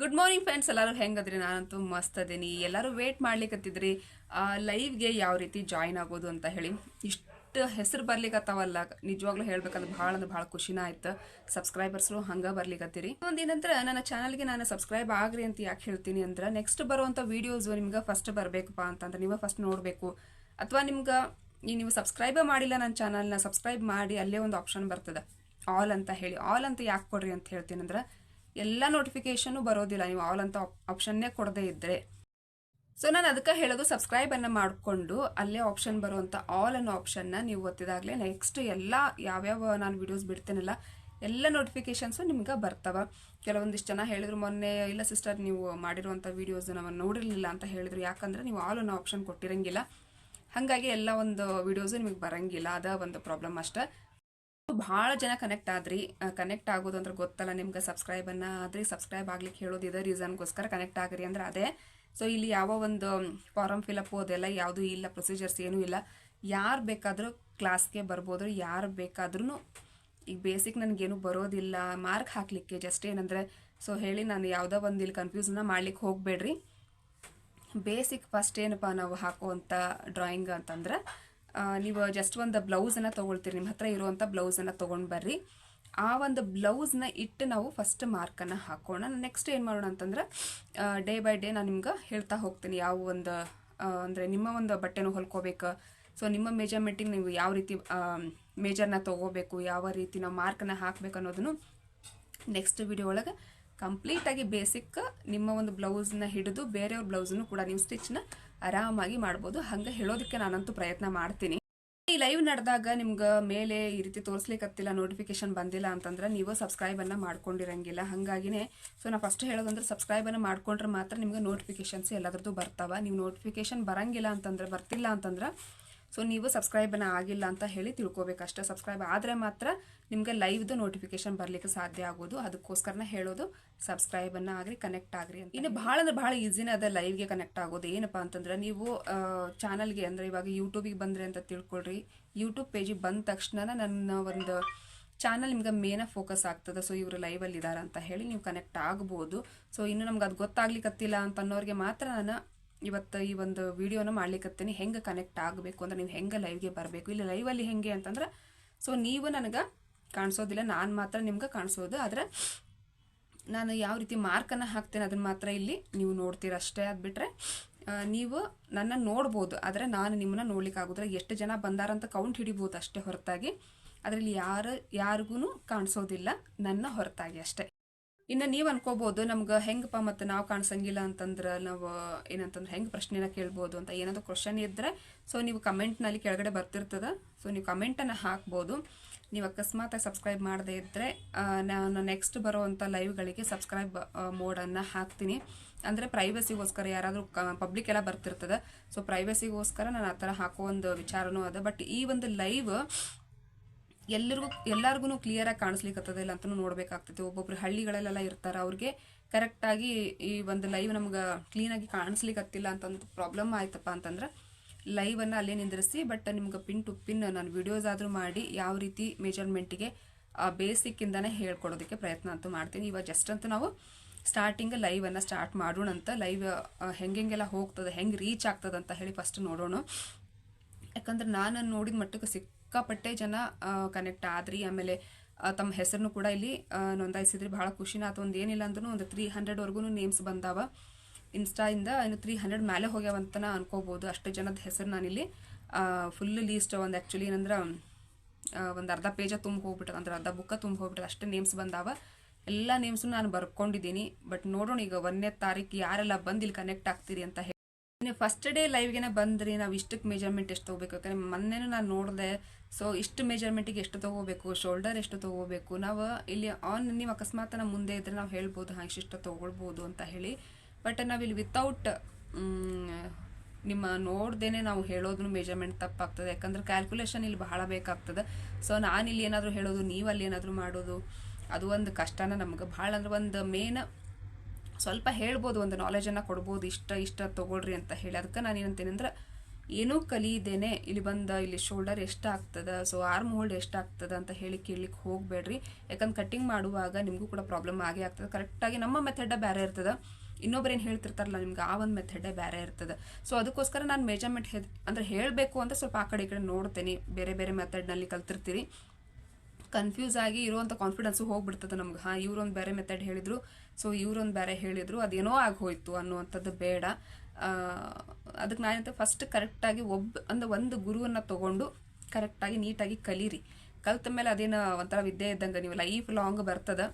Good morning friends ಎಲ್ಲರೂ ಹೆಂಗದ್ರಿ? ನಾನಂತೂ ಮಸ್ತ್ ಅದೀನಿ. ಎಲ್ಲರೂ ವೇಟ್ ಮಾಡ್ಲಿಕ್ಕತ್ತಿದ್ರಿ ಲೈವ್ಗೆ ಯಾವ ರೀತಿ ಜಾಯಿನ್ ಆಗೋದು ಅಂತ ಹೇಳಿ. ಇಷ್ಟು ಹೆಸರು ಬರ್ಲಿಕ್ಕತ್ತಾವಲ್ಲ ನಿಜವಾಗ್ಲೂ ಹೇಳ್ಬೇಕಂದ್ರೆ ಭಾಳ ಅಂದ್ರೆ ಭಾಳ ಖುಷಿನ ಆಯ್ತು. ಸಬ್ಸ್ಕ್ರೈಬರ್ಸ್ರು ಹಂಗ ಬರ್ಲಿಕ್ಕತ್ತೀರಿ ಒಂದೇನಂದ್ರೆ ನನ್ನ ಚಾನಲ್ಗೆ ನಾನು ಸಬ್ಸ್ಕ್ರೈಬ್ ಆಗ್ರಿ ಅಂತ ಯಾಕೆ ಹೇಳ್ತೀನಿ ಅಂದ್ರೆ ನೆಕ್ಸ್ಟ್ ಬರುವಂಥ ವಿಡಿಯೋಸ್ ನಿಮ್ಗೆ ಫಸ್ಟ್ ಬರಬೇಕಪ್ಪ ಅಂತಂದ್ರೆ ನೀವು ಫಸ್ಟ್ ನೋಡಬೇಕು. ಅಥವಾ ನಿಮ್ಗೆ ಈ ನೀವು ಸಬ್ಸ್ಕ್ರೈಬೇ ಮಾಡಿಲ್ಲ ನನ್ನ ಚಾನಲ್ನ ಸಬ್ಸ್ಕ್ರೈಬ್ ಮಾಡಿ ಅಲ್ಲೇ ಒಂದು ಆಪ್ಷನ್ ಬರ್ತದೆ. ಆಲ್ ಅಂತ ಹೇಳಿ. ಆಲ್ ಅಂತ ಯಾಕೆ ಕೊಡ್ರಿ ಅಂತ ಹೇಳ್ತೀನಿ ಅಂದ್ರೆ ಎಲ್ಲ ನೋಟಿಫಿಕೇಶನ್ ಬರೋದಿಲ್ಲ. ನೀವು ಆಲ್ ಅಂತ ಆಪ್ಷನ್ನೇ ಕೊಡದೇ ಇದ್ದರೆ ಸೊ ನಾನು ಅದಕ್ಕೆ ಹೇಳೋದು ಸಬ್ಸ್ಕ್ರೈಬನ್ನು ಮಾಡಿಕೊಂಡು ಅಲ್ಲೇ ಆಪ್ಷನ್ ಬರುವಂಥ ಆಲ್ ಅನ್ನೋ ಆಪ್ಷನ್ನ ನೀವು ಒತ್ತಿದಾಗಲೇ ನೆಕ್ಸ್ಟ್ ಎಲ್ಲ ಯಾವ್ಯಾವ ನಾನು ವಿಡಿಯೋಸ್ ಬಿಡ್ತೇನಲ್ಲ, ಎಲ್ಲ ನೋಟಿಫಿಕೇಶನ್ಸು ನಿಮ್ಗೆ ಬರ್ತಾವ. ಕೆಲವೊಂದಿಷ್ಟು ಜನ ಹೇಳಿದ್ರು, ಮೊನ್ನೆ ಇಲ್ಲ ಸಿಸ್ಟರ್ ನೀವು ಮಾಡಿರುವಂಥ ವೀಡಿಯೋಸ್ ನಾವು ನೋಡಿರಲಿಲ್ಲ ಅಂತ ಹೇಳಿದ್ರು. ಯಾಕಂದ್ರೆ ನೀವು ಆಲ್ ಅನ್ನೋ ಆಪ್ಷನ್ ಕೊಟ್ಟಿರಂಗಿಲ್ಲ. ಹಾಗಾಗಿ ಎಲ್ಲ ಒಂದು ವೀಡಿಯೋಸು ನಿಮಗೆ ಬರಂಗಿಲ್ಲ. ಅದ ಒಂದು ಪ್ರಾಬ್ಲಮ್ ಅಷ್ಟೇ. ಭಾಳ ಜನ ಕನೆಕ್ಟ್ ಆದ್ರಿ. ಕನೆಕ್ಟ್ ಆಗೋದು ಅಂದ್ರೆ ಗೊತ್ತಲ್ಲ ನಿಮ್ಗೆ ಸಬ್ಸ್ಕ್ರೈಬ್ ಅನ್ನ. ಆದ್ರಿ ಸಬ್ಸ್ಕ್ರೈಬ್ ಆಗ್ಲಿಕ್ಕೆ ಹೇಳೋದು ಇದೇ ರೀಸನ್ಗೋಸ್ಕರ ಕನೆಕ್ಟ್ ಆಗ್ರಿ ಅಂದ್ರೆ ಅದೇ. ಸೊ ಇಲ್ಲಿ ಯಾವ ಒಂದು ಫಾರಮ್ ಫಿಲಪ್ ಅದೆಲ್ಲ ಯಾವುದೂ ಇಲ್ಲ ಪ್ರೊಸೀಜರ್ಸ್ ಏನೂ ಇಲ್ಲ. ಯಾರು ಬೇಕಾದರೂ ಕ್ಲಾಸ್ಗೆ ಬರ್ಬೋದು, ಯಾರು ಬೇಕಾದ್ರೂ ಈಗ ಬೇಸಿಕ್ ನನಗೇನು ಬರೋದಿಲ್ಲ ಮಾರ್ಕ್ ಹಾಕ್ಲಿಕ್ಕೆ ಜಸ್ಟ್ ಏನಂದ್ರೆ ಸೊ ಹೇಳಿ ನಾನು ಯಾವುದೋ ಒಂದು ಇಲ್ಲಿ ಕನ್ಫ್ಯೂಸನ್ನ ಮಾಡ್ಲಿಕ್ಕೆ ಹೋಗಬೇಡ್ರಿ. ಬೇಸಿಕ್ ಫಸ್ಟ್ ಏನಪ್ಪ ನಾವು ಹಾಕುವಂಥ ಡ್ರಾಯಿಂಗ್ ಅಂತಂದ್ರೆ ನೀವು ಜಸ್ಟ್ ಒಂದು ಬ್ಲೌಸನ್ನು ತೊಗೊಳ್ತೀರಿ ನಿಮ್ಮ ಹತ್ರ ಇರುವಂಥ ಬ್ಲೌಸನ್ನು ತೊಗೊಂಡು ಬರ್ರಿ. ಆ ಒಂದು ಬ್ಲೌಸ್ನ ಇಟ್ಟು ನಾವು ಫಸ್ಟ್ ಮಾರ್ಕನ್ನು ಹಾಕೋಣ. ನೆಕ್ಸ್ಟ್ ಏನು ಮಾಡೋಣ ಅಂತಂದ್ರೆ ಡೇ ಬೈ ಡೇ ನಾನು ನಿಮ್ಗೆ ಹೇಳ್ತಾ ಹೋಗ್ತೀನಿ ಯಾವ ಒಂದು ಅಂದರೆ ನಿಮ್ಮ ಒಂದು ಬಟ್ಟೆನೂ ಹೊಲ್ಕೋಬೇಕು. ಸೊ ನಿಮ್ಮ ಮೆಜರ್ಮೆಂಟಿಗೆ ನೀವು ಯಾವ ರೀತಿ ಮೇಜರ್ನ ತೊಗೋಬೇಕು, ಯಾವ ರೀತಿ ನಾವು ಮಾರ್ಕನ್ನು ಹಾಕ್ಬೇಕು ಅನ್ನೋದನ್ನು ನೆಕ್ಸ್ಟ್ ವಿಡಿಯೋ ಒಳಗೆ ಕಂಪ್ಲೀಟಾಗಿ ಬೇಸಿಕ್ ನಿಮ್ಮ ಒಂದು ಬ್ಲೌಸ್ನ ಹಿಡಿದು ಬೇರೆಯವ್ರ ಬ್ಲೌಸನ್ನು ಕೂಡ ನೀವು ಸ್ಟಿಚ್ನ ಆರಾಮಾಗಿ ಮಾಡ್ಬೋದು. ಹಂಗೆ ಹೇಳೋದಕ್ಕೆ ನಾನಂತೂ ಪ್ರಯತ್ನ ಮಾಡ್ತೀನಿ. ಈ ಲೈವ್ ನಡೆದಾಗ ನಿಮ್ಗೆ ಮೇಲೆ ಈ ರೀತಿ ತೋರಿಸ್ಲಿಕ್ಕತ್ತಿಲ್ಲ ನೋಟಿಫಿಕೇಶನ್ ಬಂದಿಲ್ಲ ಅಂತಂದ್ರೆ ನೀವು ಸಬ್ಸ್ಕ್ರೈಬ್ ಅನ್ನ ಮಾಡ್ಕೊಂಡಿರಂಗಿಲ್ಲ. ಹಂಗಾಗಿನೇ ಸೊ ನಾ ಫಸ್ಟ್ ಹೇಳೋದಂದ್ರೆ ಸಬ್ಸ್ಕ್ರೈಬನ್ನು ಮಾಡ್ಕೊಂಡ್ರೆ ಮಾತ್ರ ನಿಮ್ಗೆ ನೋಟಿಫಿಕೇಶನ್ಸ್ ಎಲ್ಲದ್ರದ್ದು ಬರ್ತಾವ. ನೀವು ನೋಟಿಫಿಕೇಶನ್ ಬರಂಗಿಲ್ಲ ಅಂತಂದ್ರೆ ಬರ್ತಿಲ್ಲ ಅಂತಂದ್ರೆ ಸೊ ನೀವು ಸಬ್ಸ್ಕ್ರೈಬ್ ಅನ್ನ ಆಗಿಲ್ಲ ಅಂತ ಹೇಳಿ ತಿಳ್ಕೊಬೇಕಷ್ಟೇ ಸಬ್ಸ್ಕ್ರೈಬ್ ಆದರೆ ಮಾತ್ರ ನಿಮಗೆ ಲೈವ್ದು ನೋಟಿಫಿಕೇಶನ್ ಬರಲಿಕ್ಕೆ ಸಾಧ್ಯ ಆಗೋದು. ಅದಕ್ಕೋಸ್ಕರನ ಹೇಳೋದು ಸಬ್ಸ್ಕ್ರೈಬ್ ಅನ್ನ ಆಗ್ರಿ ಕನೆಕ್ಟ್ ಆಗ್ರಿ ಅಂತ. ಇನ್ನು ಭಾಳ ಅಂದ್ರೆ ಭಾಳ ಈಸಿನೇ ಅದ ಲೈವ್ಗೆ ಕನೆಕ್ಟ್ ಆಗೋದು. ಏನಪ್ಪ ಅಂತಂದ್ರೆ ನೀವು ಚಾನಲ್ಗೆ ಅಂದ್ರೆ ಇವಾಗ ಯೂಟ್ಯೂಬಿಗೆ ಬಂದ್ರೆ ಅಂತ ತಿಳ್ಕೊಳ್ರಿ. ಯೂಟ್ಯೂಬ್ ಪೇಜಿಗೆ ಬಂದ ತಕ್ಷಣ ನನ್ನ ಒಂದು ಚಾನಲ್ ನಿಮ್ಗೆ ಮೇನ ಫೋಕಸ್ ಆಗ್ತದೆ. ಸೊ ಇವರು ಲೈವಲ್ಲಿ ಇದ್ದಾರೆ ಅಂತ ಹೇಳಿ ನೀವು ಕನೆಕ್ಟ್ ಆಗ್ಬೋದು. ಸೊ ಇನ್ನು ನಮ್ಗೆ ಅದು ಗೊತ್ತಾಗ್ಲಿಕ್ಕತ್ತಿಲ್ಲ ಅಂತ ಅನ್ನೋರಿಗೆ ಮಾತ್ರ ನಾನು ಇವತ್ತು ಈ ಒಂದು ವಿಡಿಯೋನ ಮಾಡ್ಲಿಕ್ಕತ್ತೀನಿ ಹೆಂಗೆ ಕನೆಕ್ಟ್ ಆಗಬೇಕು ಅಂದ್ರೆ ನೀವು ಹೆಂಗೆ ಲೈವ್ಗೆ ಬರಬೇಕು? ಇಲ್ಲಿ ಲೈವಲ್ಲಿ ಹೆಂಗೆ ಅಂತಂದ್ರೆ ಸೊ ನೀವು ನನಗೆ ಕಾಣಿಸೋದಿಲ್ಲ, ನಾನು ಮಾತ್ರ ನಿಮ್ಗೆ ಕಾಣಿಸೋದು. ಆದರೆ ನಾನು ಯಾವ ರೀತಿ ಮಾರ್ಕನ್ನು ಹಾಕ್ತೇನೆ ಅದನ್ನು ಮಾತ್ರ ಇಲ್ಲಿ ನೀವು ನೋಡ್ತೀರ ಅಷ್ಟೇ ಅದು ಬಿಟ್ರೆ ನೀವು ನನ್ನ ನೋಡ್ಬೋದು. ಆದರೆ ನಾನು ನಿಮ್ಮನ್ನ ನೋಡ್ಲಿಕ್ಕೆ ಆಗೋದ್ರೆ ಎಷ್ಟು ಜನ ಬಂದಾರಂತ ಕೌಂಟ್ ಹಿಡಿಬೋದು ಅಷ್ಟೇ ಹೊರತಾಗಿ. ಅದರಲ್ಲಿ ಯಾರು ಯಾರಿಗೂ ಕಾಣಿಸೋದಿಲ್ಲ. ನನ್ನ ಹೊರತಾಗಿ ಅಷ್ಟೇ. ಇನ್ನು ನೀವು ಅನ್ಕೋಬಹುದು ನಮ್ಗೆ ಹೆಂಗಪ್ಪ ಮತ್ತೆ ನಾವು ಕಾಣಿಸಂಗಿಲ್ಲ ಅಂತಂದ್ರೆ ನಾವು ಏನಂತಂದ್ರೆ ಹೆಂಗೆ ಪ್ರಶ್ನೆನ ಕೇಳ್ಬೋದು ಅಂತ ಏನಾದರೂ ಕ್ವಶನ್ ಇದ್ರೆ ಸೊ ನೀವು ಕಮೆಂಟ್ನಲ್ಲಿ ಕೆಳಗಡೆ ಬರ್ತಿರ್ತದ ಸೊ ನೀವು ಕಮೆಂಟನ್ನು ಹಾಕ್ಬೋದು. ನೀವು ಅಕಸ್ಮಾತ್ ಸಬ್ಸ್ಕ್ರೈಬ್ ಮಾಡದೇ ಇದ್ದರೆ ನಾನು ನೆಕ್ಸ್ಟ್ ಬರುವಂಥ ಲೈವ್ಗಳಿಗೆ ಸಬ್ಸ್ಕ್ರೈಬ್ ಮೋಡನ್ನು ಹಾಕ್ತೀನಿ. ಅಂದರೆ ಪ್ರೈವಸಿಗೋಸ್ಕರ ಯಾರಾದರೂ ಪಬ್ಲಿಕ್ ಎಲ್ಲ ಬರ್ತಿರ್ತದೆ ಸೊ ಪ್ರೈವಸಿಗೋಸ್ಕರ ನಾನು ಆ ಥರ ಹಾಕೋ ಒಂದು ವಿಚಾರನೂ ಅದ. ಬಟ್ ಈ ಒಂದು ಲೈವ್ ಎಲ್ಲರಿಗೂ ಎಲ್ಲರಿಗೂ ಕ್ಲಿಯರಾಗಿ ಕಾಣಿಸ್ಲಿಕ್ಕೆ ಇಲ್ಲ ಅಂತಲೂ ನೋಡ್ಬೇಕಾಗ್ತೈತಿ ಒಬ್ಬೊಬ್ರು ಹಳ್ಳಿಗಳಲ್ಲೆಲ್ಲ ಇರ್ತಾರೆ, ಅವ್ರಿಗೆ ಕರೆಕ್ಟಾಗಿ ಈ ಒಂದು ಲೈವ್ ನಮ್ಗೆ ಕ್ಲೀನಾಗಿ ಕಾಣಿಸ್ಲಿಕ್ಕೆ ಹತ್ತಿಲ್ಲ ಅಂತಂದು ಪ್ರಾಬ್ಲಮ್ ಆಯ್ತಪ್ಪ ಅಂತಂದ್ರೆ ಲೈವನ್ನು ಅಲ್ಲೇ ನಿಂದಿರಿಸಿ ಬಟ್ ನಿಮ್ಗೆ ಪಿನ್ ಟು ಪಿನ್ ನಾನು ವಿಡಿಯೋಸ್ ಆದರೂ ಮಾಡಿ ಯಾವ ರೀತಿ ಮೆಜರ್ಮೆಂಟಿಗೆ ಬೇಸಿಕ್ಕಿಂದನೇ ಹೇಳ್ಕೊಡೋದಕ್ಕೆ ಪ್ರಯತ್ನ ಅಂತೂ ಮಾಡ್ತೀನಿ. ಇವಾಗ ಜಸ್ಟ್ ಅಂತೂ ನಾವು ಸ್ಟಾರ್ಟಿಂಗ್ ಲೈವನ್ನು ಸ್ಟಾರ್ಟ್ ಮಾಡೋಣ ಅಂತ ಲೈವ್ ಹೆಂಗೆಂಗೆಲ್ಲ ಹೋಗ್ತದೆ, ಹೆಂಗೆ ರೀಚ್ ಆಗ್ತದೆ ಅಂತ ಹೇಳಿ ಫಸ್ಟ್ ನೋಡೋಣ. ಯಾಕಂದ್ರೆ ನಾನು ನೋಡಿದ ಮಟ್ಟಕ್ಕೆ ಸಿಕ್ಕಾಪಟ್ಟೆ ಜನ ಕನೆಕ್ಟ್ ಆದ್ರಿ. ಆಮೇಲೆ ತಮ್ಮ ಹೆಸರನ್ನು ಕೂಡ ಇಲ್ಲಿ ನೋಂದಾಯಿಸಿದ್ರಿ. ಭಾಳ ಖುಷಿನ ಆತು. ಒಂದು ಏನಿಲ್ಲ ಅಂದ್ರೂ ಒಂದು ತ್ರೀ ಹಂಡ್ರೆಡ್ವರೆಗೂ ನೇಮ್ಸ್ ಬಂದಾವ. ಇನ್ಸ್ಟಾಯಿಂದ ಇನ್ನು ತ್ರೀ ಹಂಡ್ರೆಡ್ ಮೇಲೆ ಹೋಗ್ಯಾವಂತ ಅನ್ಕೋಬೋದು. ಅಷ್ಟು ಜನದ ಹೆಸರು ನಾನಿಲ್ಲಿ ಫುಲ್ ಲೀಸ್ಟ್ ಒಂದು ಆ್ಯಕ್ಚುಲಿ ಏನಂದ್ರೆ ಒಂದು ಅರ್ಧ ಪೇಜ ತುಂಬ ಹೋಗ್ಬಿಟ್ಟದ ಅಂದ್ರೆ ಅರ್ಧ ಬುಕ್ಕ ತುಂಬ ಹೋಗ್ಬಿಟ್ಟದ ಅಷ್ಟು ನೇಮ್ಸ್ ಬಂದಾವ. ಎಲ್ಲ ನೇಮ್ಸು ನಾನು ಬರ್ಕೊಂಡಿದ್ದೀನಿ. ಬಟ್ ನೋಡೋಣ ಈಗ ಒಂದನೇ ತಾರೀಕು ಯಾರೆಲ್ಲ ಬಂದು ಇಲ್ಲಿ ಕನೆಕ್ಟ್ ಆಗ್ತೀರಿ ಅಂತ ಹೇಳಿ ನೀವು ಫಸ್ಟ್ ಡೇ ಲೈವ್ಗೆ ಬಂದ್ರಿ, ನಾವು ಇಷ್ಟಕ್ಕೆ ಮೆಜರ್ಮೆಂಟ್ ಎಷ್ಟು ತೊಗೋಬೇಕು? ಯಾಕಂದ್ರೆ ಮೊನ್ನೆನೂ ನಾನು ನೋಡಿದೆ ಸೊ ಇಷ್ಟು ಮೆಜರ್ಮೆಂಟಿಗೆ ಎಷ್ಟು ತೊಗೋಬೇಕು ಶೋಲ್ಡರ್ ಎಷ್ಟು ತೊಗೋಬೇಕು? ನಾವು ಇಲ್ಲಿ ಆನ್ ನೀವು ಅಕಸ್ಮಾತ್ ನಮ್ಮ ಮುಂದೆ ಇದ್ರೆ ನಾವು ಹೇಳ್ಬೋದು, ಹಾಂ, ಇಷ್ಟು ತೊಗೊಳ್ಬೋದು ಅಂತ ಹೇಳಿ. ಬಟ್ ನಾವಿಲ್ಲಿ ವಿತೌಟ್ ನಿಮ್ಮ ನೋಡ್ದೇನೆ ನಾವು ಹೇಳೋದನ್ನು ಮೆಜರ್ಮೆಂಟ್ ತಪ್ಪಾಗ್ತದೆ. ಯಾಕಂದ್ರೆ ಕ್ಯಾಲ್ಕುಲೇಷನ್ ಇಲ್ಲಿ ಬಹಳ ಬೇಕಾಗ್ತದೆ. ಸೊ ನಾನು ಇಲ್ಲಿ ಏನಾದರೂ ಹೇಳೋದು, ನೀವು ಅಲ್ಲಿ ಏನಾದರೂ ಮಾಡೋದು, ಅದು ಒಂದು ಕಷ್ಟನ ನಮ್ಗೆ. ಭಾಳ ಅಂದ್ರೆ ಒಂದು ಮೇನ್ ಸ್ವಲ್ಪ ಹೇಳ್ಬೋದು, ಒಂದು ನಾಲೆಜನ್ನು ಕೊಡ್ಬೋದು, ಇಷ್ಟ ಇಷ್ಟ ತೊಗೊಳ್ರಿ ಅಂತ ಹೇಳಿ. ಅದಕ್ಕೆ ನಾನು ಏನಂತೀನಿ ಅಂದ್ರೆ, ಏನೂ ಕಲಿಯಿದ್ದೇನೆ ಇಲ್ಲಿ ಬಂದ, ಇಲ್ಲಿ ಶೋಲ್ಡರ್ ಎಷ್ಟಾಗ್ತದೆ ಸೊ ಆರ್ಮ್ ಹೋಲ್ಡ್ ಎಷ್ಟಾಗ್ತದೆ ಅಂತ ಹೇಳಿ ಕೇಳಲಿಕ್ಕೆ ಹೋಗಬೇಡ್ರಿ. ಯಾಕಂದ್ರೆ ಕಟ್ಟಿಂಗ್ ಮಾಡುವಾಗ ನಿಮಗೂ ಕೂಡ ಪ್ರಾಬ್ಲಮ್ ಆಗೇ ಆಗ್ತದೆ. ಕರೆಕ್ಟಾಗಿ ನಮ್ಮ ಮೆಥಡ ಬೇರೆ ಇರ್ತದೆ. ಇನ್ನೊಬ್ರೇನು ಹೇಳ್ತಿರ್ತಾರಲ್ಲ, ನಿಮ್ಗೆ ಆ ಒಂದು ಮೆಥಡೇ ಬೇರೆ ಇರ್ತದೆ. ಸೊ ಅದಕ್ಕೋಸ್ಕರ ನಾನು ಮೆಜರ್ಮೆಂಟ್ ಹೆ ಅಂದರೆ ಹೇಳಬೇಕು ಅಂತ ಸ್ವಲ್ಪ ಆ ಕಡೆ ಈ ಕಡೆ ನೋಡ್ತೇನೆ. ಬೇರೆ ಬೇರೆ ಮೆಥಡ್ನಲ್ಲಿ ಕಲ್ತಿರ್ತೀರಿ. ಕನ್ಫ್ಯೂಸ್ ಆಗಿ ಇರುವಂಥ ಕಾನ್ಫಿಡೆನ್ಸು ಹೋಗ್ಬಿಡ್ತದೆ ನಮ್ಗೆ. ಹಾಂ, ಇವ್ರೊಂದು ಬೇರೆ ಮೆಥಡ್ ಹೇಳಿದ್ರು. ಸೊ ಇವ್ರೊಂದು ಬೇರೆ ಹೇಳಿದ್ರು. ಅದೇನೋ ಆಗೋಯ್ತು ಅನ್ನುವಂಥದ್ದು ಬೇಡ. ಅದಕ್ಕೆ ನಾನಂತ ಫಸ್ಟ್ ಕರೆಕ್ಟಾಗಿ ಒಬ್ಬ ಅಂದ್ರೆ ಒಂದು ಗುರುವನ್ನು ತಗೊಂಡು ಕರೆಕ್ಟಾಗಿ ನೀಟಾಗಿ ಕಲೀರಿ. ಕಲ್ತ ಮೇಲೆ ಅದೇನು ಒಂಥರ ವಿದ್ಯೆ ಇದ್ದಂಗೆ ನೀವು ಲೈಫ್ ಲಾಂಗ್ ಬರ್ತದೆ.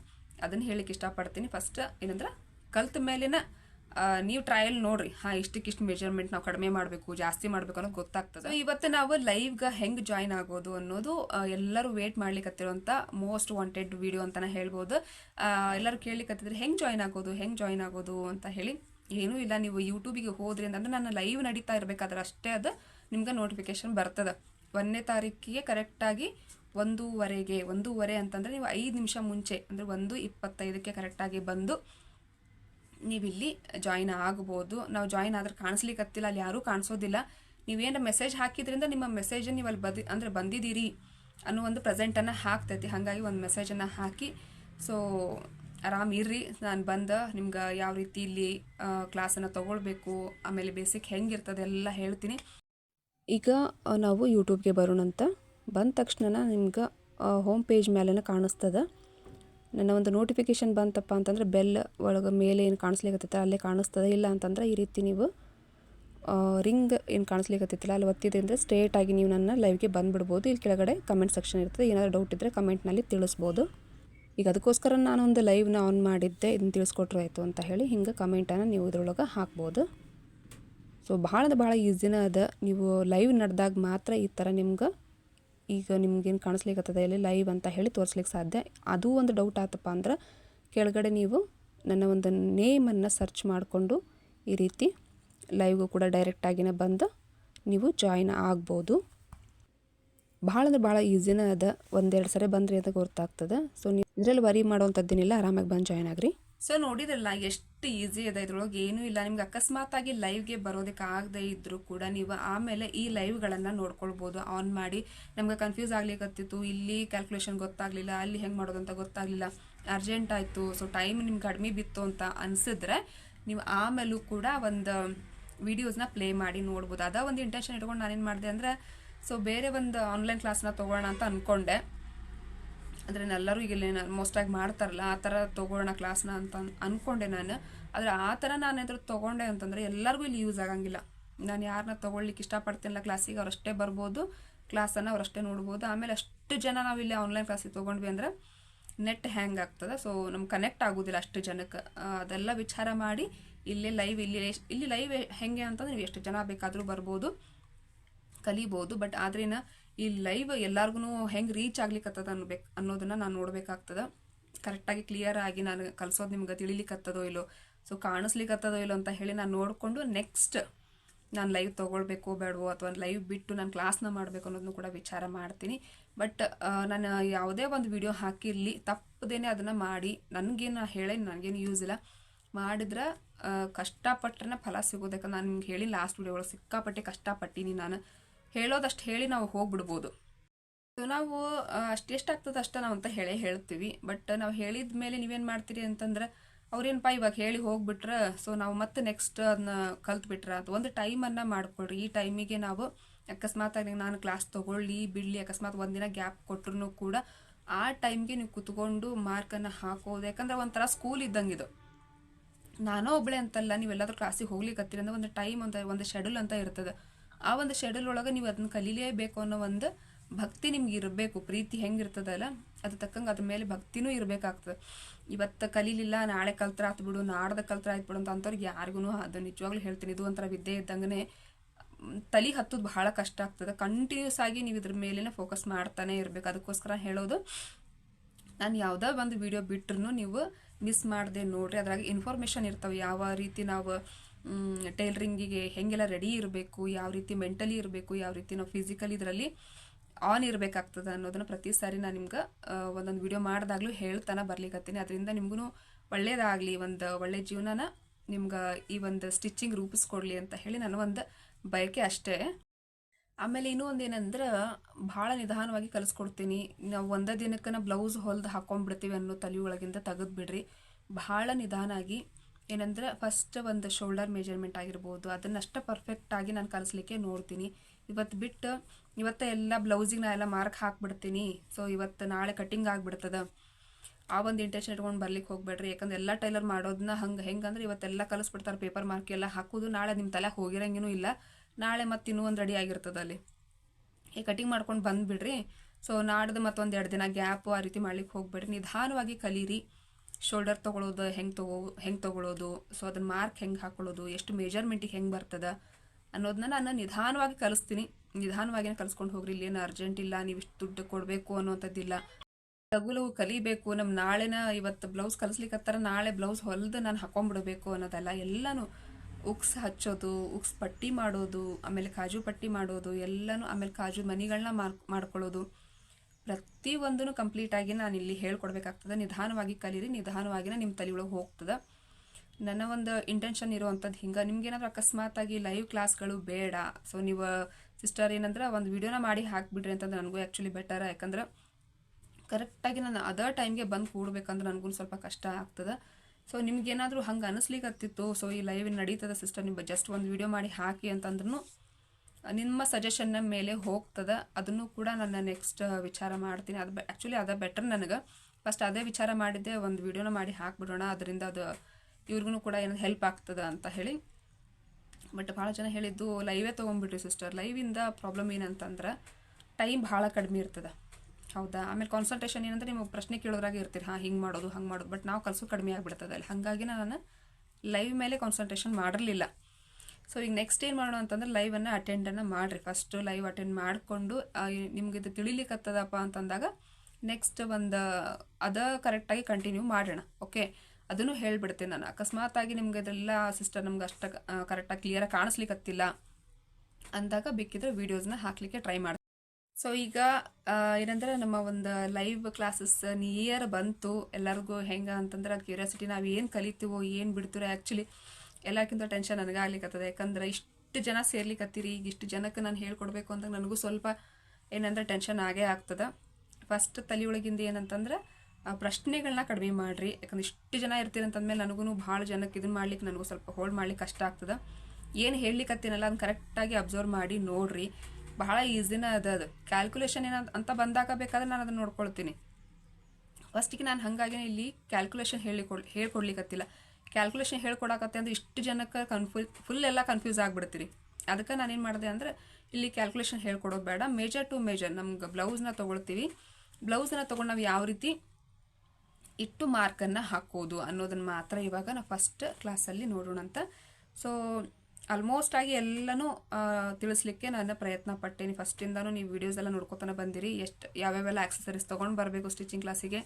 ಅದನ್ನು ಹೇಳಿಕ್ಕೆ ಇಷ್ಟಪಡ್ತೀನಿ. ಫಸ್ಟ್ ಏನಂದ್ರೆ ಕಲ್ತ ಮೇಲಿನ ನೀವು ಟ್ರಯಲ್ ನೋಡ್ರಿ. ಹಾ ಇಷ್ಟಕ್ಕೆ ಇಷ್ಟು ಮೆಜರ್ಮೆಂಟ್ ನಾವು ಕಡಿಮೆ ಮಾಡಬೇಕು, ಜಾಸ್ತಿ ಮಾಡಬೇಕು ಅನ್ನೋದು ಗೊತ್ತಾಗ್ತದೆ. ಇವತ್ತು ನಾವು ಲೈವ್ಗೆ ಹೆಂಗೆ ಜಾಯ್ನ್ ಆಗೋದು ಅನ್ನೋದು ಎಲ್ಲರೂ ವೇಟ್ ಮಾಡ್ಲಿಕ್ಕತ್ತಿರುವಂಥ ಮೋಸ್ಟ್ ವಾಂಟೆಡ್ ವಿಡಿಯೋ ಅಂತಲೇ ಹೇಳ್ಬೋದು. ಎಲ್ಲರೂ ಕೇಳಲಿಕ್ಕತ್ತಿದ್ರೆ ಹೆಂಗೆ ಜಾಯ್ನ್ ಆಗೋದು, ಹೆಂಗೆ ಜಾಯ್ನ್ ಆಗೋದು ಅಂತ ಹೇಳಿ. ಏನೂ ಇಲ್ಲ, ನೀವು ಯೂಟ್ಯೂಬಿಗೆ ಹೋದ್ರಿ ಅಂತಂದ್ರೆ ನನ್ನ ಲೈವ್ ನಡೀತಾ ಇರಬೇಕಾದ್ರೆ ಅಷ್ಟೇ ಅದು ನಿಮ್ಗೆ ನೋಟಿಫಿಕೇಶನ್ ಬರ್ತದೆ. ಒಂದನೇ ತಾರೀಕಿಗೆ ಕರೆಕ್ಟಾಗಿ ಒಂದೂವರೆಗೆ, ಒಂದೂವರೆ ಅಂತಂದರೆ ನೀವು ಐದು ನಿಮಿಷ ಮುಂಚೆ, ಅಂದರೆ ಒಂದು ಇಪ್ಪತ್ತೈದಕ್ಕೆ ಕರೆಕ್ಟಾಗಿ ಬಂದು ನೀವಿಲ್ಲಿ ಜಾಯಿನ್ ಆಗ್ಬೋದು. ನಾವು ಜಾಯಿನ್ ಆದ್ರೆ ಕಾಣಿಸ್ಲಿಕ್ಕತ್ತಿಲ್ಲ ಅಲ್ಲಿ ಯಾರೂ ಕಾಣಿಸೋದಿಲ್ಲ. ನೀವೇನು ಮೆಸೇಜ್ ಹಾಕಿದ್ರಿಂದ ನಿಮ್ಮ ಮೆಸೇಜ್ ನೀವು ಅಲ್ಲಿ ಬದಿ, ಅಂದರೆ ಬಂದಿದ್ದೀರಿ ಅನ್ನೋ ಒಂದು ಪ್ರೆಸೆಂಟನ್ನು ಹಾಕ್ತೈತಿ. ಹಾಗಾಗಿ ಒಂದು ಮೆಸೇಜನ್ನು ಹಾಕಿ. ಸೊ ಆರಾಮ್ ಇರ್ರಿ. ನಾನು ಬಂದ ನಿಮ್ಗೆ ಯಾವ ರೀತಿ ಇಲ್ಲಿ ಕ್ಲಾಸನ್ನು ತೊಗೊಳ್ಬೇಕು, ಆಮೇಲೆ ಬೇಸಿಕ್ ಹೆಂಗಿರ್ತದೆ ಎಲ್ಲ ಹೇಳ್ತೀನಿ. ಈಗ ನಾವು ಯೂಟ್ಯೂಬ್ಗೆ ಬರೋಣಂತ. ಬಂದ ತಕ್ಷಣ ನಿಮ್ಗೆ ಹೋಮ್ ಪೇಜ್ ಮೇಲೆನ ಕಾಣಿಸ್ತದ. ನನ್ನ ಒಂದು ನೋಟಿಫಿಕೇಶನ್ ಬಂತಪ್ಪ ಅಂತಂದ್ರೆ ಬೆಲ್ ಒಳಗೆ ಮೇಲೆ ಏನು ಕಾಣಿಸ್ಲಿಕ್ಕತ್ತೈತೆ ಅಲ್ಲೇ ಕಾಣಿಸ್ತದೆ ಇಲ್ಲ ಅಂತಂದ್ರೆ ಈ ರೀತಿ ನೀವು ರಿಂಗ್ ಏನು ಕಾಣಿಸ್ಲಿಕ್ಕತ್ತೈತಿಲ್ಲ ಅಲ್ಲಿ ಒತ್ತಿದೆ ಅಂದರೆ ಸ್ಟ್ರೇಟಾಗಿ ನೀವು ನನ್ನ ಲೈವ್ಗೆ ಬಂದುಬಿಡ್ಬೋದು. ಇಲ್ಲಿ ಕೆಳಗಡೆ ಕಮೆಂಟ್ ಸೆಕ್ಷನ್ ಇರ್ತದೆ. ಏನಾದರೂ ಡೌಟ್ ಇದ್ದರೆ ಕಮೆಂಟ್ನಲ್ಲಿ ತಿಳಿಸ್ಬೋದು. ಈಗ ಅದಕ್ಕೋಸ್ಕರ ನಾನು ಒಂದು ಲೈವ್ನ ಆನ್ ಮಾಡಿದ್ದೆ, ಇದನ್ನು ತಿಳಿಸ್ಕೊಟ್ರೆ ಆಯಿತು ಅಂತ ಹೇಳಿ ಹಿಂಗೆ ಕಮೆಂಟನ್ನು ನೀವು ಇದ್ರೊಳಗೆ ಹಾಕ್ಬೋದು. ಸೊ ಭಾಳ ಭಾಳ ಈಸಿನ ಅದ. ನೀವು ಲೈವ್ ನಡೆದಾಗ ಮಾತ್ರ ಈ ಥರ ನಿಮ್ಗೆ ಈಗ ನಿಮ್ಗೇನು ಕಾಣಿಸ್ಲಿಕ್ಕತ್ತದ ಇಲ್ಲಿ ಲೈವ್ ಅಂತ ಹೇಳಿ ತೋರಿಸ್ಲಿಕ್ಕೆ ಸಾಧ್ಯ. ಅದು ಒಂದು ಡೌಟ್ ಆತಪ್ಪ ಅಂದ್ರೆ ಕೆಳಗಡೆ ನೀವು ನನ್ನ ಒಂದು ನೇಮನ್ನು ಸರ್ಚ್ ಮಾಡಿಕೊಂಡು ಈ ರೀತಿ ಲೈವ್ಗೂ ಕೂಡ ಡೈರೆಕ್ಟಾಗಿನೇ ಬಂದು ನೀವು ಜಾಯಿನ್ ಆಗ್ಬೋದು. ಭಾಳ ಅಂದ್ರೆ ಭಾಳ ಈಸಿನೇ ಅದ. ಒಂದೆರಡು ಸರಿ ಬಂದ್ರಿ ಅಂತ ಗೊತ್ತಾಗ್ತದೆ ಸೊ ನೀವು ಇದರಲ್ಲಿ ವರಿ ಮಾಡುವಂಥದ್ದೇನಿಲ್ಲ, ಆರಾಮಾಗಿ ಬಂದು ಜಾಯ್ನ್ ಆಗ್ರಿ. ಸೊ ನೋಡಿದ್ರಲ್ಲ ಎಷ್ಟು ಈಸಿ ಇದೆ ಇದ್ರೊಳಗೆ ಏನೂ ಇಲ್ಲ. ನಿಮ್ಗೆ ಅಕಸ್ಮಾತಾಗಿ ಲೈವ್ಗೆ ಬರೋದಕ್ಕೆ ಆಗದೆ ಇದ್ದರೂ ಕೂಡ ನೀವು ಆಮೇಲೆ ಈ ಲೈವ್ಗಳನ್ನು ನೋಡ್ಕೊಳ್ಬೋದು. ಆನ್ ಮಾಡಿ. ನಮ್ಗೆ ಕನ್ಫ್ಯೂಸ್ ಆಗ್ಲಿಕ್ಕತ್ತಿತ್ತು ಇಲ್ಲಿ ಕ್ಯಾಲ್ಕುಲೇಷನ್ ಗೊತ್ತಾಗ್ಲಿಲ್ಲ, ಅಲ್ಲಿ ಹೆಂಗೆ ಮಾಡೋದು ಅಂತ ಗೊತ್ತಾಗ್ಲಿಲ್ಲ. ಅರ್ಜೆಂಟ್ ಆಯಿತು. ಸೊ ಟೈಮ್ ನಿಮ್ಗೆ ಕಡಿಮೆ ಬಿತ್ತು ಅಂತ ಅನಿಸಿದ್ರೆ ನೀವು ಆಮೇಲೂ ಕೂಡ ಒಂದು ವಿಡಿಯೋಸ್ನ ಪ್ಲೇ ಮಾಡಿ ನೋಡ್ಬೋದು. ಅದ ಒಂದು ಇಂಟೆನ್ಷನ್ ಇಟ್ಕೊಂಡು ನಾನೇನು ಮಾಡಿದೆ ಅಂದರೆ ಸೊ ಬೇರೆ ಒಂದು ಆನ್ಲೈನ್ ಕ್ಲಾಸ್ನ ತೊಗೊಳ್ಳೋಣ ಅಂತ ಅಂದ್ಕೊಂಡೆ ಅಂದರೆ ಎಲ್ಲರೂ ಈಗ ಆಲ್ಮೋಸ್ಟ್ ಆಗಿ ಮಾಡ್ತಾರಲ್ಲ, ಆ ಥರ ತೊಗೊಳ್ಳೋಣ ಕ್ಲಾಸ್ನ ಅಂತ ಅಂದ್ಕೊಂಡೆ ನಾನು. ಆದರೆ ಆ ಥರ ನಾನು ಎದುರು ತೊಗೊಂಡೆ ಅಂತಂದರೆ ಎಲ್ಲರಿಗೂ ಇಲ್ಲಿ ಯೂಸ್ ಆಗಂಗಿಲ್ಲ. ನಾನು ಯಾರನ್ನ ತೊಗೊಳ್ಲಿಕ್ಕೆ ಇಷ್ಟಪಡ್ತೀನಲ್ಲ ಕ್ಲಾಸಿಗೆ ಅವರಷ್ಟೇ ಬರ್ಬೋದು ಕ್ಲಾಸನ್ನು ಅವರಷ್ಟೇ ನೋಡ್ಬೋದು. ಆಮೇಲೆ ಅಷ್ಟು ಜನ ನಾವು ಇಲ್ಲಿ ಆನ್ಲೈನ್ ಕ್ಲಾಸಿಗೆ ತೊಗೊಂಡ್ವಿ ಅಂದರೆ ನೆಟ್ ಹ್ಯಾಂಗ್ ಆಗ್ತದೆ. ಸೊ ನಮ್ಗೆ ಕನೆಕ್ಟ್ ಆಗೋದಿಲ್ಲ ಅಷ್ಟು ಜನಕ್ಕೆ. ಅದೆಲ್ಲ ವಿಚಾರ ಮಾಡಿ ಇಲ್ಲಿ ಲೈವ್ ಇಲ್ಲಿ ಇಲ್ಲಿ ಲೈವ್ ಹೆಂಗೆ ಅಂತಂದ್ರೆ ನೀವು ಎಷ್ಟು ಜನ ಬೇಕಾದರೂ ಬರ್ಬೋದು, ಕಲಿಬೋದು. ಬಟ್ ಆದ್ರೇನ ಈ ಲೈವ್ ಎಲ್ಲಾರ್ಗು ಹೆಂಗೆ ರೀಚ್ ಆಗ್ಲಿಕ್ಕತ್ತದ ಅನ್ಬೇಕು, ಅನ್ನೋದನ್ನ ನಾನು ನೋಡಬೇಕಾಗ್ತದ. ಕರೆಕ್ಟಾಗಿ ಕ್ಲಿಯರ್ ಆಗಿ ನಾನು ಕಲಿಸೋದು ನಿಮ್ಗೆ ತಿಳಿಲಿಕ್ಕತ್ತದೋ ಇಲ್ಲೋ ಸೊ ಕಾಣಿಸ್ಲಿಕ್ಕತ್ತದೋ ಇಲ್ಲೋ ಅಂತ ಹೇಳಿ ನಾನು ನೋಡಿಕೊಂಡು ನೆಕ್ಸ್ಟ್ ನಾನು ಲೈವ್ ತೊಗೊಳ್ಬೇಕು ಬೇಡವೋ ಅಥವಾ ಲೈವ್ ಬಿಟ್ಟು ನಾನು ಕ್ಲಾಸ್ನ ಮಾಡಬೇಕು ಅನ್ನೋದನ್ನು ಕೂಡ ವಿಚಾರ ಮಾಡ್ತೀನಿ. ಬಟ್ ನಾನು ಯಾವುದೇ ಒಂದು ವಿಡಿಯೋ ಹಾಕಿರಲಿ, ತಪ್ಪದೇನೆ ಅದನ್ನು ಮಾಡಿ, ನನಗೇನು ಹೇಳೇನು ನನಗೇನು ಯೂಸ್ ಇಲ್ಲ. ಮಾಡಿದ್ರೆ ಕಷ್ಟಪಟ್ಟರೆ ಫಲ ಸಿಗೋದಕ್ಕೆ ನಾನು ನಿಮ್ಗೆ ಹೇಳಿ ಲಾಸ್ಟ್ ವಿಡಿಯೋ ಒಳಗೆ ಸಿಕ್ಕಾಪಟ್ಟೆ ಕಷ್ಟಪಟ್ಟೀನಿ ನಾನು. ಹೇಳೋದಷ್ಟು ಹೇಳಿ ನಾವು ಹೋಗ್ಬಿಡ್ಬೋದು. ಸೊ ನಾವು ಅಷ್ಟು ಎಷ್ಟಾಗ್ತದೆ ಅಷ್ಟು ನಾವು ಅಂತ ಹೇಳೇ ಹೇಳ್ತೀವಿ. ಬಟ್ ನಾವು ಹೇಳಿದ ಮೇಲೆ ನೀವೇನು ಮಾಡ್ತೀರಿ ಅಂತಂದ್ರೆ ಅವ್ರೇನಪ್ಪ ಇವಾಗ ಹೇಳಿ ಹೋಗ್ಬಿಟ್ರೆ ಸೊ ನಾವು ಮತ್ತೆ ನೆಕ್ಸ್ಟ್ ಅದನ್ನ ಕಲ್ತ್ಬಿಟ್ರೆ. ಅದು ಒಂದು ಟೈಮನ್ನು ಮಾಡ್ಕೊಳ್ರಿ. ಈ ಟೈಮಿಗೆ ನಾವು ಅಕಸ್ಮಾತ್ ನಾನು ಕ್ಲಾಸ್ ತೊಗೊಳ್ಳಿ, ಬಿಡಲಿ, ಅಕಸ್ಮಾತ್ ಒಂದಿನ ಗ್ಯಾಪ್ ಕೊಟ್ರು ಕೂಡ ಆ ಟೈಮ್ಗೆ ನೀವು ಕುತ್ಕೊಂಡು ಮಾರ್ಕನ್ನು ಹಾಕೋದು. ಯಾಕಂದ್ರೆ ಒಂಥರ ಸ್ಕೂಲ್ ಇದ್ದಂಗೆ ಇದು. ನಾನೋ ಒಬ್ಳೆ ಅಂತಲ್ಲ, ನೀವೆಲ್ಲಾದರೂ ಕ್ಲಾಸಿಗೆ ಹೋಗ್ಲಿಕ್ಕತ್ತೀರಿ ಅಂದ್ರೆ ಒಂದು ಟೈಮ್ ಅಂತ, ಒಂದು ಶೆಡ್ಯೂಲ್ ಅಂತ ಇರ್ತದೆ. ಆ ಒಂದು ಶೆಡ್ಯೂಲ್ ಒಳಗೆ ನೀವು ಅದನ್ನ ಕಲೀಲೇಬೇಕು ಅನ್ನೋ ಒಂದು ಭಕ್ತಿ ನಿಮ್ಗೆ ಇರಬೇಕು. ಪ್ರೀತಿ ಹೆಂಗಿರ್ತದಲ್ಲ ಅದು ತಕ್ಕಂಗೆ ಅದ್ರ ಮೇಲೆ ಭಕ್ತಿನೂ ಇರಬೇಕಾಗ್ತದೆ. ಇವತ್ತು ಕಲೀಲಿಲ್ಲ, ನಾಳೆ ಕಲ್ತ್ರ ಆತು ಬಿಡು, ನಾಡ್ದ ಕಲ್ತ್ರ ಆಯ್ತು ಬಿಡು ಅಂತ ಅಂಥವ್ರಿಗೆ ಯಾರಿಗೂ ಅದು ನಿಜವಾಗ್ಲೂ ಹೇಳ್ತೀನಿ. ಇದು ಒಂಥರ ವಿದ್ಯೆ ಇದ್ದಂಗೆ ತಲೆ ಹತ್ತೋದು ಬಹಳ ಕಷ್ಟ ಆಗ್ತದೆ. ಕಂಟಿನ್ಯೂಸ್ ಆಗಿ ನೀವು ಇದ್ರ ಮೇಲೇ ಫೋಕಸ್ ಮಾಡ್ತಾನೆ ಇರಬೇಕು. ಅದಕ್ಕೋಸ್ಕರ ಹೇಳೋದು, ನಾನು ಯಾವುದೋ ಒಂದು ವಿಡಿಯೋ ಬಿಟ್ರೂ ನೀವು ಮಿಸ್ ಮಾಡಿದೆ ನೋಡ್ರಿ. ಅದ್ರಾಗ ಇನ್ಫಾರ್ಮೇಷನ್ ಇರ್ತಾವೆ. ಯಾವ ರೀತಿ ನಾವು ಟೈಲರಿಂಗಿಗೆ ಹೆಂಗೆಲ್ಲ ರೆಡಿ ಇರಬೇಕು, ಯಾವ ರೀತಿ ಮೆಂಟಲಿ ಇರಬೇಕು, ಯಾವ ರೀತಿ ನಾವು ಫಿಸಿಕಲಿ ಇದರಲ್ಲಿ ಆನ್ ಇರಬೇಕಾಗ್ತದೆ ಅನ್ನೋದನ್ನು ಪ್ರತಿ ಸಾರಿ ನಾನು ನಿಮ್ಗೆ ಒಂದೊಂದು ವಿಡಿಯೋ ಮಾಡಿದಾಗಲೂ ಹೇಳ್ತಾನೆ ಬರ್ಲಿಕ್ಕತ್ತೀನಿ ಅದರಿಂದ ನಿಮ್ಗೂ ಒಳ್ಳೆಯದಾಗಲಿ ಒಂದು ಒಳ್ಳೆ ಜೀವನನ ನಿಮ್ಗೆ ಈ ಒಂದು ಸ್ಟಿಚಿಂಗ್ ರೂಪಿಸ್ಕೊಡ್ಲಿ ಅಂತ ಹೇಳಿ ನನ್ನ ಒಂದು ಬಯಕೆ ಅಷ್ಟೇ. ಆಮೇಲೆ ಇನ್ನೂ ಒಂದು ಏನಂದ್ರೆ, ಭಾಳ ನಿಧಾನವಾಗಿ ಕಲಿಸ್ಕೊಡ್ತೀನಿ. ನಾವು ಒಂದೇ ದಿನಕ್ಕೆ ಬ್ಲೌಸ್ ಹೊಲ್ದು ಹಾಕೊಂಡ್ಬಿಡ್ತೀವಿ ಅನ್ನೋ ತಲೆ ಒಳಗಿಂದ ತೆಗೆದು ಬಿಡ್ರಿ ಭಾಳ ನಿಧಾನಾಗಿ ಏನಂದ್ರೆ ಫಸ್ಟ್ ಒಂದು ಶೋಲ್ಡರ್ ಮೆಜರ್ಮೆಂಟ್ ಆಗಿರ್ಬೋದು ಅದನ್ನಷ್ಟು ಪರ್ಫೆಕ್ಟಾಗಿ ನಾನು ಕಲಿಸ್ಲಿಕ್ಕೆ ನೋಡ್ತೀನಿ. ಇವತ್ತು ಬಿಟ್ಟು ಇವತ್ತು ಎಲ್ಲ ಬ್ಲೌಸಿಗೆ ನಾ ಎಲ್ಲ ಮಾರ್ಕ್ ಹಾಕ್ಬಿಡ್ತೀನಿ. ಸೊ ಇವತ್ತು ನಾಳೆ ಕಟ್ಟಿಂಗ್ ಆಗಿಬಿಡ್ತದ. ಆ ಒಂದು ಇಂಟೆನ್ಷನ್ ಇಟ್ಕೊಂಡು ಬರ್ಲಿಕ್ಕೆ ಹೋಗ್ಬೇಡ್ರಿ. ಯಾಕಂದ್ರೆ ಎಲ್ಲ ಟೈಲರ್ ಮಾಡೋದನ್ನ ಹಂಗೆ ಹೆಂಗಂದ್ರೆ ಇವತ್ತೆಲ್ಲ ಕಲಿಸ್ಬಿಡ್ತಾರೆ ಪೇಪರ್ ಮಾರ್ಕ್ ಎಲ್ಲ ಹಾಕೋದು ನಾಳೆ ನಿಮ್ಮ ತಲೆ ಹೋಗಿರಂಗೇನೂ ಇಲ್ಲ. ನಾಳೆ ಮತ್ತೆ ಇನ್ನೂ ಒಂದು ರೆಡಿ ಆಗಿರ್ತದೆ ಅಲ್ಲಿ. ಈ ಕಟಿಂಗ್ ಮಾಡ್ಕೊಂಡು ಬಂದುಬಿಡ್ರಿ. ಸೊ ನಾಡ್ದು ಮತ್ತೊಂದು ಎರಡು ದಿನ ಗ್ಯಾಪು ಆ ರೀತಿ ಮಾಡ್ಲಿಕ್ಕೆ ಹೋಗ್ಬೇಡ್ರಿ. ನಿಧಾನವಾಗಿ ಕಲೀರಿ. ಶೋಲ್ಡರ್ ತೊಗೊಳೋದು, ಹೆಂಗೆ ತಗೋ, ಹೆಂಗೆ ತೊಗೊಳೋದು ಸೊ ಅದನ್ನ ಮಾರ್ಕ್ ಹೆಂಗೆ ಹಾಕೊಳ್ಳೋದು, ಎಷ್ಟು ಮೆಜರ್ಮೆಂಟಿಗೆ ಹೆಂಗೆ ಬರ್ತದ ಅನ್ನೋದನ್ನ ನಾನು ನಿಧಾನವಾಗಿ ಕಲಿಸ್ತೀನಿ. ನಿಧಾನವಾಗಿನೇ ಕಲಿಸ್ಕೊಂಡು ಹೋಗ್ರಿ ಇಲ್ಲೇನು ಅರ್ಜೆಂಟ್ ಇಲ್ಲ, ನೀವು ಇಷ್ಟು ದುಡ್ಡು ಕೊಡಬೇಕು ಅನ್ನೋಂಥದ್ದಿಲ್ಲ ಲಘು ಕಲಿಬೇಕು ನಮ್ಮ ನಾಳೆನ ಇವತ್ತು ಬ್ಲೌಸ್ ಕಲಿಸ್ಲಿಕ್ಕತ್ತಾರ ನಾಳೆ ಬ್ಲೌಸ್ ಹೊಲ್ದು ನಾನು ಹಾಕೊಂಡ್ಬಿಡಬೇಕು ಅನ್ನೋದಲ್ಲ, ಎಲ್ಲನೂ ಉಕ್ಸ್ ಹಚ್ಚೋದು, ಉಕ್ಸ್ ಪಟ್ಟಿ ಮಾಡೋದು, ಆಮೇಲೆ ಕಾಜು ಪಟ್ಟಿ ಮಾಡೋದು, ಎಲ್ಲನೂ ಆಮೇಲೆ ಕಾಜು ಮನಿಗಳನ್ನ ಮಾರ್ಕ್ ಮಾಡ್ಕೊಳ್ಳೋದು. ಪ್ರತಿಯೊಂದೂ ಕಂಪ್ಲೀಟಾಗಿ ನಾನು ಇಲ್ಲಿ ಹೇಳ್ಕೊಡ್ಬೇಕಾಗ್ತದೆ. ನಿಧಾನವಾಗಿ ಕಲೀರಿ ನಿಧಾನವಾಗಿನ ನಿಮ್ಮ ತಲೆಯೊಳಗೆ ಹೋಗ್ತದೆ. ನನ್ನ ಒಂದು ಇಂಟೆನ್ಷನ್ ಇರುವಂಥದ್ದು ಹಿಂಗೆ. ನಿಮ್ಗೇನಾದ್ರೂ ಅಕಸ್ಮಾತಾಗಿ ಲೈವ್ ಕ್ಲಾಸ್ಗಳು ಬೇಡ. ಸೊ ನೀವು ಸಿಸ್ಟರ್ ಏನಂದ್ರೆ ಒಂದು ವಿಡಿಯೋನ ಮಾಡಿ ಹಾಕಿಬಿಡ್ರಿ ಅಂತಂದ್ರೆ ನನಗೂ ಆ್ಯಕ್ಚುಲಿ ಬೆಟರ್ ಯಾಕಂದ್ರೆ ಕರೆಕ್ಟಾಗಿ ನಾನು ಅದರ್ ಟೈಮ್ಗೆ ಬಂದು ಕೂಡಬೇಕಂದ್ರೆ ನನಗೂ ಸ್ವಲ್ಪ ಕಷ್ಟ ಆಗ್ತದೆ. ಸೊ ನಿಮ್ಗೇನಾದರೂ ಹಂಗೆ ಅನಿಸ್ಲಿಕ್ಕತ್ತಿತ್ತು ಸೊ ಈ ಲೈವ್ ನಡೀತದೆ ಸಿಸ್ಟರ್ ನೀವು ಜಸ್ಟ್ ಒಂದು ವಿಡಿಯೋ ಮಾಡಿ ಹಾಕಿ ಅಂತಂದ್ರೂ ನಿಮ್ಮ ಸಜೆಷನ್ನ ಮೇಲೆ ಹೋಗ್ತದೆ, ಅದನ್ನು ಕೂಡ ನಾನು ನೆಕ್ಸ್ಟ್ ವಿಚಾರ ಮಾಡ್ತೀನಿ. ಅದು ಆ್ಯಕ್ಚುಲಿ ಅದ ಬೆಟರ್ ನನಗೆ. ಫಸ್ಟ್ ಅದೇ ವಿಚಾರ ಮಾಡಿದ್ದೆ, ಒಂದು ವಿಡಿಯೋನ ಮಾಡಿ ಹಾಕ್ಬಿಡೋಣ, ಅದರಿಂದ ಅದು ಇವ್ರಿಗೂ ಕೂಡ ಏನೋ ಹೆಲ್ಪ್ ಆಗ್ತದೆ ಅಂತ ಹೇಳಿ. ಬಟ್ ಭಾಳ ಜನ ಹೇಳಿದ್ದು ಲೈವೇ ತೊಗೊಂಬಿಟ್ರಿ ಸಿಸ್ಟರ್ ಲೈವಿಂದ ಪ್ರಾಬ್ಲಮ್ ಏನಂತಂದ್ರೆ ಟೈಮ್ ಭಾಳ ಕಡಿಮೆ ಇರ್ತದೆ. ಹೌದಾ? ಆಮೇಲೆ ಕಾನ್ಸಲ್ಟೇಷನ್ ಏನಂದ್ರೆ ನೀವು ಪ್ರಶ್ನೆ ಕೇಳೋದ್ರಾಗೆ ಇರ್ತೀರಿ. ಹಾಂ, ಹಿಂಗೆ ಮಾಡೋದು, ಹಂಗೆ ಮಾಡೋದು. ಬಟ್ ನಾವು ಕಲಸು ಕಡಿಮೆ ಆಗಿಬಿಡ್ತದೆ ಅಲ್ಲಿ. ಹಾಗಾಗಿ ನಾನು ಲೈವ್ ಮೇಲೆ ಕಾನ್ಸಂಟ್ರೇಷನ್ ಮಾಡಿರಲಿಲ್ಲ. ಸೊ ಈಗ ನೆಕ್ಸ್ಟ್ ಏನು ಮಾಡೋಣ ಅಂತಂದ್ರೆ ಲೈವನ್ನು ಅಟೆಂಡನ್ನು ಮಾಡಿರಿ. ಫಸ್ಟು ಲೈವ್ ಅಟೆಂಡ್ ಮಾಡಿಕೊಂಡು ನಿಮ್ಗೆ ಇದು ತಿಳಿಲಿಕ್ಕತ್ತದಪ್ಪ ಅಂತಂದಾಗ ನೆಕ್ಸ್ಟ್ ಒಂದು, ಅದ ಕರೆಕ್ಟಾಗಿ ಕಂಟಿನ್ಯೂ ಮಾಡೋಣ. ಓಕೆ ಅದನ್ನು ಹೇಳಿಬಿಡ್ತೀನಿ ನಾನು. ಅಕಸ್ಮಾತಾಗಿ ನಿಮ್ಗೆ ಇದೆಲ್ಲ ಸಿಸ್ಟರ್ ನಮ್ಗೆ ಅಷ್ಟು ಕರೆಕ್ಟಾಗಿ ಕ್ಲಿಯರಾಗಿ ಕಾಣಿಸ್ಲಿಕ್ಕತ್ತಿಲ್ಲ ಅಂದಾಗ ಬೇಕಿದ್ರೆ ವೀಡಿಯೋಸ್ನ ಹಾಕಲಿಕ್ಕೆ ಟ್ರೈ ಮಾಡ್ತೀನಿ ಸೊ ಈಗ ಏನಂದ್ರೆ ನಮ್ಮ ಒಂದು ಲೈವ್ ಕ್ಲಾಸಸ್ ನಿಯರ್ ಬಂತು. ಎಲ್ಲರಿಗೂ ಹೆಂಗೆ ಅಂತಂದ್ರೆ ಕ್ಯೂರಿಯಾಸಿಟಿ ನಾವು ಏನು ಕಲಿತೀವೋ, ಏನು ಬಿಡ್ತೀರೋ ಆ್ಯಕ್ಚುಲಿ ಎಲ್ಲಕ್ಕಿಂತ ಟೆನ್ಷನ್ ನನಗೆ ಆಗ್ಲಿಕ್ಕತ್ತದ ಯಾಕಂದ್ರೆ ಇಷ್ಟು ಜನ ಸೇರ್ಲಿಕ್ಕತ್ತೀರಿ ಈಗ ಇಷ್ಟು ಜನಕ್ಕೆ ನಾನು ಹೇಳ್ಕೊಡ್ಬೇಕು ಅಂತ ನನಗೂ ಸ್ವಲ್ಪ ಏನಂದ್ರೆ ಟೆನ್ಷನ್ ಆಗೇ ಆಗ್ತದೆ. ಫಸ್ಟ್ ತಲೆಯೊಳಗಿಂದ ಏನಂತಂದ್ರೆ ಪ್ರಶ್ನೆಗಳನ್ನ ಕಡಿಮೆ ಮಾಡಿರಿ. ಯಾಕಂದ್ರೆ ಇಷ್ಟು ಜನ ಇರ್ತೀರಿ ಅಂತಂದ್ಮೇಲೆ ನನಗೂ ಭಾಳ ಜನಕ್ಕೆ ಇದನ್ನ ಮಾಡ್ಲಿಕ್ಕೆ ನನಗೂ ಸ್ವಲ್ಪ ಹೋಲ್ಡ್ ಮಾಡ್ಲಿಕ್ಕೆ ಕಷ್ಟ ಆಗ್ತದೆ. ಏನು ಹೇಳಲಿಕ್ಕತ್ತೀನಲ್ಲ ಅದನ್ನ ಕರೆಕ್ಟಾಗಿ ಅಬ್ಸರ್ವ್ ಮಾಡಿ ನೋಡ್ರಿ. ಬಹಳ ಈಸಿನ ಅದ ಅದು. ಕ್ಯಾಲ್ಕುಲೇಷನ್ ಏನ ಅಂತ ಬಂದಾಗ ಬೇಕಾದ್ರೆ ನಾನು ಅದನ್ನ ನೋಡ್ಕೊಳ್ತೀನಿ. ಫಸ್ಟಿಗೆ ನಾನು ಹಾಗಾಗಿ ಇಲ್ಲಿ ಕ್ಯಾಲ್ಕುಲೇಷನ್ ಹೇಳಿಕೊಡ್ ಹೇಳ್ಕೊಡ್ಲಿಕ್ಕತ್ತಿಲ್ಲ ಕ್ಯಾಲ್ಕುಲೇಷನ್ ಹೇಳ್ಕೊಡಕತ್ತೆ ಅಂದ್ರೆ ಇಷ್ಟು ಜನಕ್ಕೆ ಕನ್ಫ್ಯೂ ಫುಲ್ ಎಲ್ಲ ಕನ್ಫ್ಯೂಸ್ ಆಗಿಬಿಡ್ತೀರಿ. ಅದಕ್ಕೆ ನಾನೇನು ಮಾಡಿದೆ ಅಂದರೆ ಇಲ್ಲಿ ಕ್ಯಾಲ್ಕುಲೇಷನ್ ಹೇಳ್ಕೊಡೋದು ಬೇಡ. ಮೇಜರ್ ಟು ಮೇಜರ್ ನಮ್ಗೆ ಬ್ಲೌಸ್ನ ತೊಗೊಳ್ತೀವಿ. ಬ್ಲೌಸನ್ನ ತೊಗೊಂಡು ನಾವು ಯಾವ ರೀತಿ ಇಟ್ಟು ಮಾರ್ಕನ್ನು ಹಾಕೋದು ಅನ್ನೋದನ್ನು ಮಾತ್ರ ಇವಾಗ ನಾವು ಫಸ್ಟ್ ಕ್ಲಾಸಲ್ಲಿ ನೋಡೋಣ ಅಂತ. ಸೊ ಆಲ್ಮೋಸ್ಟ್ ಆಗಿ ಎಲ್ಲನೂ ತಿಳಿಸ್ಲಿಕ್ಕೆ ನಾನು ಪ್ರಯತ್ನ ಪಟ್ಟೇನಿ. ಫಸ್ಟಿಂದನೂ ನೀವು ವಿಡಿಯೋಸ್ ಎಲ್ಲ ನೋಡ್ಕೊತಾನೆ ಬಂದಿರಿ. ಎಷ್ಟು ಯಾವ್ಯಾವೆಲ್ಲ ಆಕ್ಸಸರೀಸ್ ತೊಗೊಂಡು ಬರಬೇಕು ಸ್ಟಿಚಿಂಗ್ ಕ್ಲಾಸಿಗೆ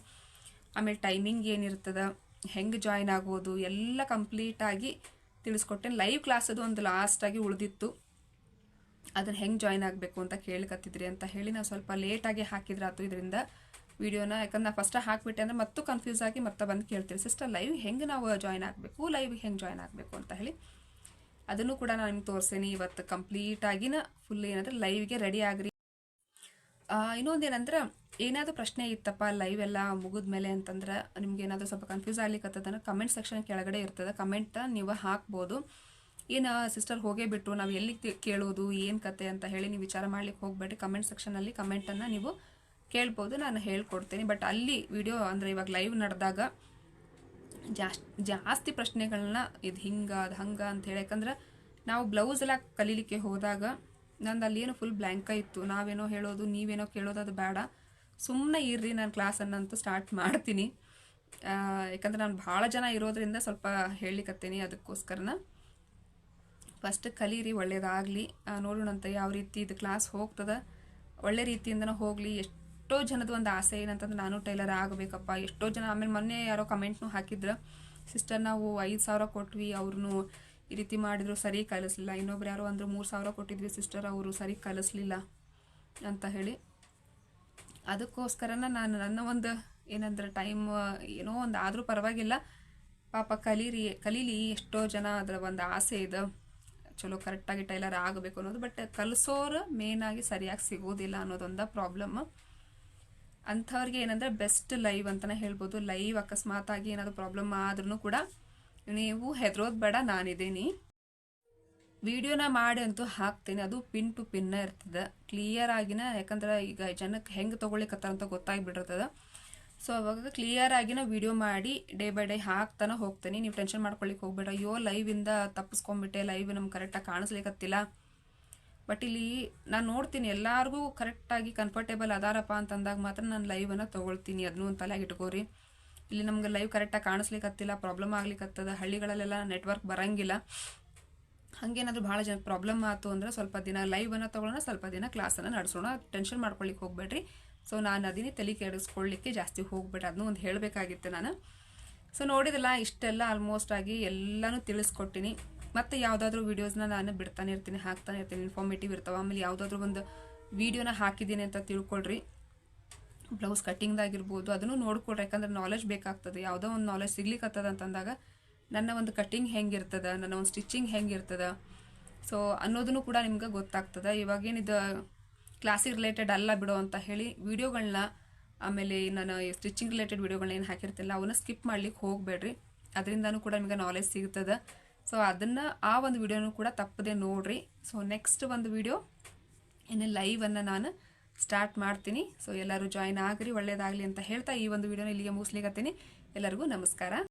ಆಮೇಲೆ ಟೈಮಿಂಗ್ ಏನಿರ್ತದ. ಹೆಂಗೆ ಜಾಯಿನ್ ಆಗ್ಬೋದು ಎಲ್ಲ ಕಂಪ್ಲೀಟಾಗಿ ತಿಳಿಸ್ಕೊಟ್ಟೆ. ಲೈವ್ ಕ್ಲಾಸ್ ಅದು ಒಂದು ಲಾಸ್ಟಾಗಿ ಉಳಿದಿತ್ತು. ಅದನ್ನು ಹೆಂಗೆ ಜಾಯ್ನ್ ಆಗಬೇಕು ಅಂತ ಕೇಳ್ಕತ್ತಿದ್ರಿ ಅಂತ ಹೇಳಿ ನಾವು ಸ್ವಲ್ಪ ಲೇಟಾಗಿ ಹಾಕಿದ್ರೆ ಆತು ಇದರಿಂದ ವಿಡಿಯೋನ ಯಾಕಂದ್ರೆ ನಾ ಫಸ್ಟ್ ಹಾಕಿಬಿಟ್ಟೆ ಅಂದ್ರೆ ಮತ್ತೂ ಕನ್ಫ್ಯೂಸ್ ಆಗಿ ಮತ್ತೆ ಬಂದು ಕೇಳ್ತೀವಿ. ಸಿಸ್ಟರ್ ಲೈವ್ ಹೆಂಗೆ ನಾವು ಜಾಯ್ನ್ ಆಗಬೇಕು? ಲೈವ್ ಹೆಂಗೆ ಜಾಯ್ನ್ ಆಗಬೇಕು ಅಂತ ಹೇಳಿ. ಅದನ್ನು ಕೂಡ ನಾನು ನಿಮ್ಗೆ ತೋರಿಸ್ತೀನಿ ಇವತ್ತು ಕಂಪ್ಲೀಟಾಗಿನ ಫುಲ್ ಏನಂದ್ರೆ ಲೈವ್ಗೆ ರೆಡಿ ಆಗ್ರಿ. ಆ, ಇನ್ನೊಂದು ಏನಂದ್ರೆ ಪ್ರಶ್ನೆ ಇತ್ತಪ್ಪ ಲೈವ್ ಎಲ್ಲ ಮುಗಿದ್ಮೇಲೆ ಅಂತಂದ್ರೆ ನಿಮ್ಗೆ ಏನಾದರೂ ಸ್ವಲ್ಪ ಕನ್ಫ್ಯೂಸ್ ಆಗ್ಲಿಕ್ಕತ್ತದನ್ನ ಕಮೆಂಟ್ ಸೆಕ್ಷನ್ ಕೆಳಗಡೆ ಇರ್ತದೆ ಕಮೆಂಟ್ ನೀವು ಹಾಕ್ಬೋದು. ಏನು ಸಿಸ್ಟರ್ ಹೋಗೇ ಬಿಟ್ಟು ನಾವು ಎಲ್ಲಿ ಕೇಳೋದು ಏನು ಕತೆ ಅಂತ ಹೇಳಿ ನೀವು ವಿಚಾರ ಮಾಡ್ಲಿಕ್ಕೆ ಹೋಗ್ಬೇಡಿ ಕಮೆಂಟ್ ಸೆಕ್ಷನಲ್ಲಿ ಕಮೆಂಟನ್ನು ನೀವು ಕೇಳ್ಬೋದು ನಾನು ಹೇಳ್ಕೊಡ್ತೀನಿ. ಬಟ್ ಅಲ್ಲಿ ವಿಡಿಯೋ ಅಂದರೆ ಇವಾಗ ಲೈವ್ ನಡೆದಾಗ ಜಾಸ್ತಿ ಜಾಸ್ತಿ ಪ್ರಶ್ನೆಗಳನ್ನ ಇದು ಹಿಂಗ ಅದು ಹಂಗ ಅಂತ ಹೇಳಿ ಯಾಕಂದ್ರೆ ನಾವು ಬ್ಲೌಸ್ ಎಲ್ಲ ಕಲೀಲಿಕ್ಕೆ ಹೋದಾಗ ನಂದು ಅಲ್ಲೇನು ಫುಲ್ ಬ್ಲ್ಯಾಂಕ ಇತ್ತು. ನಾವೇನೋ ಹೇಳೋದು, ನೀವೇನೋ ಕೇಳೋದು ಅದು ಬೇಡ. ಸುಮ್ಮನೆ ಇರ್ರಿ ನಾನು ಕ್ಲಾಸನ್ನಂತೂ ಸ್ಟಾರ್ಟ್ ಮಾಡ್ತೀನಿ. ಯಾಕಂದ್ರೆ ನಾನು ಭಾಳ ಜನ ಇರೋದ್ರಿಂದ ಸ್ವಲ್ಪ ಹೇಳಿಕತ್ತೀನಿ ಅದಕ್ಕೋಸ್ಕರನ. ಫಸ್ಟ್ ಕಲೀರಿ, ಒಳ್ಳೇದಾಗಲಿ. ನೋಡೋಣಂತ ಯಾವ ರೀತಿ ಇದು ಕ್ಲಾಸ್ ಹೋಗ್ತದೆ. ಒಳ್ಳೆ ರೀತಿಯಿಂದನೂ ಹೋಗಲಿ. ಎಷ್ಟೋ ಜನದ ಒಂದು ಆಸೆ ಏನಂತಂದ್ರೆ ನಾನು ಟೈಲರ್ ಆಗಬೇಕಪ್ಪ. ಎಷ್ಟೋ ಜನ, ಆಮೇಲೆ ಮೊನ್ನೆ ಯಾರೋ ಕಮೆಂಟ್ನು ಹಾಕಿದ್ರು ಸಿಸ್ಟರ್ ನಾವು ಐದು ಸಾವಿರ ಕೊಟ್ವಿ ಅವ್ರನ್ನೂ ಈ ರೀತಿ ಮಾಡಿದ್ರು ಸರಿ ಕಲಿಸ್ಲಿಲ್ಲ. ಇನ್ನೊಬ್ರು ಯಾರೋ ಅಂದರು ಮೂರು ಸಾವಿರ ಕೊಟ್ಟಿದ್ವಿ ಸಿಸ್ಟರ್ ಅವರು ಸರಿ ಕಲಿಸ್ಲಿಲ್ಲ ಅಂತ ಹೇಳಿ. ಅದಕ್ಕೋಸ್ಕರನ ನಾನು ನನ್ನ ಒಂದು ಏನಂದ್ರೆ ಟೈಮ್ ಏನೋ ಒಂದು ಆದರೂ ಪರವಾಗಿಲ್ಲ. ಪಾಪ ಕಲೀರಿ, ಕಲೀಲಿ ಎಷ್ಟೋ ಜನ ಅದರ ಒಂದು ಆಸೆ ಇದೆ. ಚಲೋ ಕರೆಕ್ಟಾಗಿ ಟೈಲರ್ ಆಗಬೇಕು ಅನ್ನೋದು ಬಟ್ ಕಲಿಸೋರು ಮೇನಾಗಿ ಸರಿಯಾಗಿ ಸಿಗೋದಿಲ್ಲ ಅನ್ನೋದೊಂದು ಪ್ರಾಬ್ಲಮ್ ಅಂಥವ್ರಿಗೆ ಏನಂದ್ರೆ ಬೆಸ್ಟ್ ಲೈವ್ ಅಂತಲೇ ಹೇಳ್ಬೋದು. ಲೈವ್ ಅಕಸ್ಮಾತ್ ಆಗಿ ಏನಾದರೂ ಪ್ರಾಬ್ಲಮ್ ಆದ್ರೂ ಕೂಡ ನೀವು ಹೆದರೋದು ಬೇಡ, ನಾನಿದ್ದೀನಿ. ವಿಡಿಯೋನ ಮಾಡಿ ಅಂತೂ ಹಾಕ್ತೀನಿ. ಅದು ಪಿನ್ ಟು ಪಿನ್ನ ಇರ್ತದೆ. ಕ್ಲಿಯರ್ ಆಗಿನ, ಯಾಕಂದ್ರೆ ಈಗ ಜನಕ್ಕೆ ಹೆಂಗೆ ತೊಗೊಳಿಕತ್ತಾರ ಅಂತ ಗೊತ್ತಾಗಿಬಿಟ್ಟಿರ್ತದೆ. ಸೊ ಅವಾಗ ಕ್ಲಿಯರ್ ಆಗಿನ ವಿಡಿಯೋ ಮಾಡಿ, ಡೇ ಬೈ ಡೇ ಹಾಕ್ತಾನೆ ಹೋಗ್ತೀನಿ. ನೀವು ಟೆನ್ಷನ್ ಮಾಡ್ಕೊಳಿಕ್ಕೆ ಹೋಗ್ಬೇಡ. ಅಯ್ಯೋ ಲೈವಿಂದ ತಪ್ಪಿಸ್ಕೊಂಡ್ಬಿಟ್ಟೆ ಲೈವ್ ನಮ್ಗೆ ಕರೆಕ್ಟಾಗಿ ಕಾಣಿಸ್ಲಿಕ್ಕತ್ತಿಲ್ಲ ಬಟ್ ಇಲ್ಲಿ ನಾನು ನೋಡ್ತೀನಿ, ಎಲ್ಲರಿಗೂ ಕರೆಕ್ಟಾಗಿ ಕಂಫರ್ಟೇಬಲ್ ಅದಾರಪ್ಪ ಅಂತಂದಾಗ ಮಾತ್ರ ನಾನು ಲೈವನ್ನು ತೊಗೊಳ್ತೀನಿ. ಅದನ್ನೂ ಒಂದು ತಲೆಯಾಗಿ ಇಟ್ಕೋರಿ. ಇಲ್ಲಿ ನಮ್ಗೆ ಲೈವ್ ಕರೆಕ್ಟಾಗಿ ಕಾಣಿಸ್ಲಿಕ್ಕತ್ತಿಲ್ಲ ಪ್ರಾಬ್ಲಮ್ ಆಗ್ಲಿಕ್ಕತ್ತದ ಹಳ್ಳಿಗಳಲ್ಲೆಲ್ಲ ನೆಟ್ವರ್ಕ್ ಬರಂಗಿಲ್ಲ. ಹಾಗೇನಾದ್ರೂ ಭಾಳ ಜನ ಪ್ರಾಬ್ಲಮ್ ಆಯ್ತು ಅಂದ್ರೆ ಸ್ವಲ್ಪ ದಿನ ಲೈವ್ ಅನ್ನ ತಗೊಳ್ಳೋಣ, ಸ್ವಲ್ಪ ದಿನ ಕ್ಲಾಸನ್ನು ನಡೆಸೋಣ. ಟೆನ್ಷನ್ ಮಾಡ್ಕೊಳ್ಳಿಕ್ಕೆ ಹೋಗ್ಬೇಡ್ರಿ. ಸೊ ನಾನು ಅದನ್ನೇ ತಲೆ ಕೆಡಿಸ್ಕೊಳ್ಳಿಕ್ಕೆ ಜಾಸ್ತಿ ಹೋಗ್ಬೇಡ. ಅದನ್ನೂ ಒಂದು ಹೇಳಬೇಕಾಗಿತ್ತು ನಾನು. ಸೊ ನೋಡಿದಲ್ಲ ಇಷ್ಟೆಲ್ಲ ಆಲ್ಮೋಸ್ಟ್ ಆಗಿ ಎಲ್ಲನೂ ತಿಳಿಸ್ಕೊಟ್ಟಿನಿ. ಮತ್ತೆ ಯಾವುದಾದ್ರೂ ವೀಡಿಯೋಸ್ನ ನಾನು ಬಿಡ್ತಾನೆ ಇರ್ತೀನಿ, ಹಾಕ್ತಾನೆ ಇರ್ತೀನಿ ಇನ್ಫಾರ್ಮೇಟಿವ್ ಇರ್ತಾವೆ. ಆಮೇಲೆ ಯಾವುದಾದ್ರೂ ಒಂದು ವೀಡಿಯೋನ ಹಾಕಿದ್ದೀನಿ ಅಂತ ತಿಳ್ಕೊಳ್ರಿ. ಬ್ಲೌಸ್ ಕಟ್ಟಿಂಗ್ದಾಗಿರ್ಬೋದು, ಅದನ್ನು ನೋಡ್ಕೊಡ್ರಿ ಯಾಕಂದ್ರೆ ನಾಲೆಜ್ ಬೇಕಾಗ್ತದೆ. ಯಾವುದೋ ಒಂದು ನಾಲೆಜ್ ಸಿಗ್ಲಿಕ್ಕತ್ತದ ಅಂತಂದಾಗ, ನನ್ನ ಒಂದು ಕಟ್ಟಿಂಗ್ ಹೆಂಗಿರ್ತದೆ, ನನ್ನ ಒಂದು ಸ್ಟಿಚಿಂಗ್ ಹೆಂಗಿರ್ತದೆ. ಸೊ ಅನ್ನೋದನ್ನು ಕೂಡ ನಿಮ್ಗೆ ಗೊತ್ತಾಗ್ತದೆ. ಇವಾಗೇನಿದು ಕ್ಲಾಸಿಗೆ ರಿಲೇಟೆಡ್ ಅಲ್ಲ ಬಿಡೋ ಅಂತ ಹೇಳಿ ವೀಡಿಯೋಗಳನ್ನ ಆಮೇಲೆ ನಾನು ಸ್ಟಿಚಿಂಗ್ ರಿಲೇಟೆಡ್ ವೀಡಿಯೋಗಳನ್ನ ಏನು ಹಾಕಿರ್ತಿಲ್ಲ, ಅವನ್ನ ಸ್ಕಿಪ್ ಮಾಡ್ಲಿಕ್ಕೆ ಹೋಗಬೇಡ್ರಿ. ಅದರಿಂದನೂ ಕೂಡ ನಿಮಗೆ ನಾಲೆಜ್ ಸಿಗ್ತದೆ. ಸೊ ಅದನ್ನು ಆ ಒಂದು ವಿಡಿಯೋನೂ ಕೂಡ ತಪ್ಪದೆ ನೋಡ್ರಿ. ಸೊ ನೆಕ್ಸ್ಟ್ ಒಂದು ವಿಡಿಯೋ ಇನ್ನು ಲೈವನ್ನು ನಾನು ಸ್ಟಾರ್ಟ್ ಮಾಡ್ತೀನಿ. ಸೊ ಎಲ್ಲರೂ ಜಾಯ್ನ್ ಆಗ್ರಿ, ಒಳ್ಳೇದಾಗಲಿ ಅಂತ ಹೇಳ್ತಾ ಈ ಒಂದು ವಿಡಿಯೋನ ಇಲ್ಲಿಗೆ ಮುಗಿಸ್ಲಿಕ್ಕೆ ಎಲ್ಲರಿಗೂ ನಮಸ್ಕಾರ.